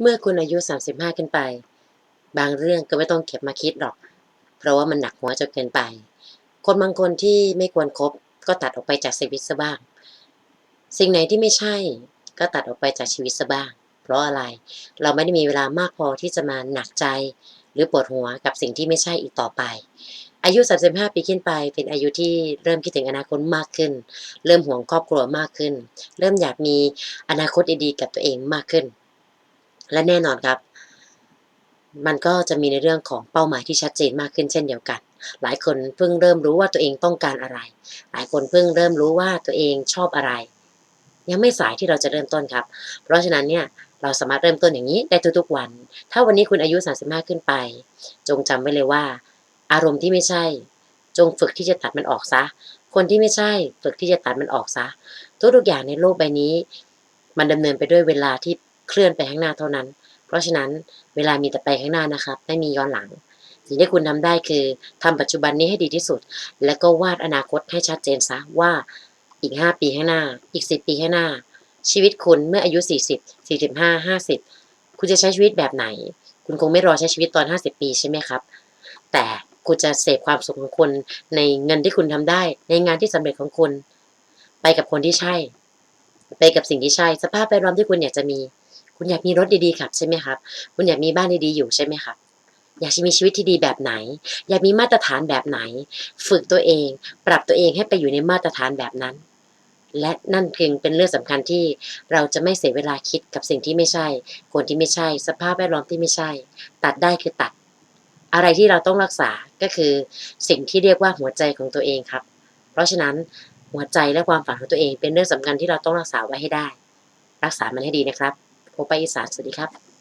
เมื่อคุณอายุ 35 ขึ้นไป บางเรื่องก็ไม่ต้องเก็บมาคิดหรอก เพราะว่ามันหนักหัวจนเกินไป คนบางคนที่ไม่ควรครบก็ตัดออกไปจากชีวิตซะบ้าง สิ่งไหนที่ไม่ใช่ก็ตัดออกไปจากชีวิตซะบ้าง เพราะอะไรเราไม่ได้มีเวลามากพอที่จะมาหนักใจ หรือปวดหัวกับสิ่งที่ไม่ใช่อีกต่อไป อายุ 35 ปีขึ้นไป เป็นอายุที่เริ่มคิดถึงอนาคตมากขึ้น เริ่มห่วงครอบครัวมากขึ้น เริ่มอยากมีอนาคตดีๆกับตัวเองมากขึ้น และแน่นอนครับ มันก็จะมีในเรื่องของเป้าหมายที่ชัดเจนมากขึ้นเช่นเดียวกัน หลายคนเพิ่งเริ่มรู้ว่าตัวเองต้องการอะไร หลายคนเพิ่งเริ่มรู้ว่าตัวเองชอบอะไร ยังไม่สายที่เราจะเริ่มต้นครับ เพราะฉะนั้นเนี่ยเราสามารถเริ่มต้นอย่างนี้ได้ทุกๆวัน ถ้าวันนี้คุณอายุ 35 ขึ้นไป จงจำไว้เลยว่า อารมณ์ที่ไม่ใช่ จงฝึกที่จะตัดมันออกซะ คนที่ไม่ใช่ ฝึกที่จะตัดมันออกซะ ทุกๆอย่างในโลกใบนี้ มันดำเนินไปด้วยเวลาที่ เคลื่อนไปข้างหน้าเท่านั้น เพราะฉะนั้นเวลามีแต่ไปข้างหน้านะครับ ไม่มีย้อนหลัง สิ่งที่คุณทำได้คือทำปัจจุบันนี้ให้ดีที่สุด แล้วก็วาดอนาคตให้ชัดเจนซะว่าอีก 5 ปีข้างหน้า อีก 10 ปีข้างหน้า ชีวิตคุณเมื่ออายุ 40 45 50 คุณจะใช้ชีวิตแบบไหน คุณคงไม่รอใช้ชีวิตตอน 50 ปีใช่ไหมครับ แต่คุณจะเสพความสุขของคุณในเงินที่คุณทำได้ ในงานที่สำเร็จของคุณ ไปกับคนที่ใช่ ไปกับสิ่งที่ใช่ สภาพแวดล้อมที่คุณอยากจะมี คุณอยากมีรถดีๆขับใช่ไหมครับ คุณอยากมีบ้านดีๆอยู่ใช่ไหมครับ อยากจะมีชีวิตที่ดีแบบไหน อยากมีมาตรฐานแบบไหน ฝึกตัวเอง ปรับตัวเองให้ไปอยู่ในมาตรฐานแบบนั้น และนั่นเพียงเป็นเรื่องสำคัญที่เราจะไม่เสียเวลาคิดกับสิ่งที่ไม่ใช่ คนที่ไม่ใช่ สภาพแวดล้อมที่ไม่ใช่ ตัดได้คือตัด อะไรที่เราต้องรักษาก็คือ สิ่งที่เรียกว่าหัวใจของตัวเองครับ เพราะฉะนั้นหัวใจและความฝันของตัวเองเป็นเรื่องสำคัญที่เราต้องรักษาไว้ให้ได้ รักษามันให้ดีนะครับ ผมไปอีสานสวัสดีครับ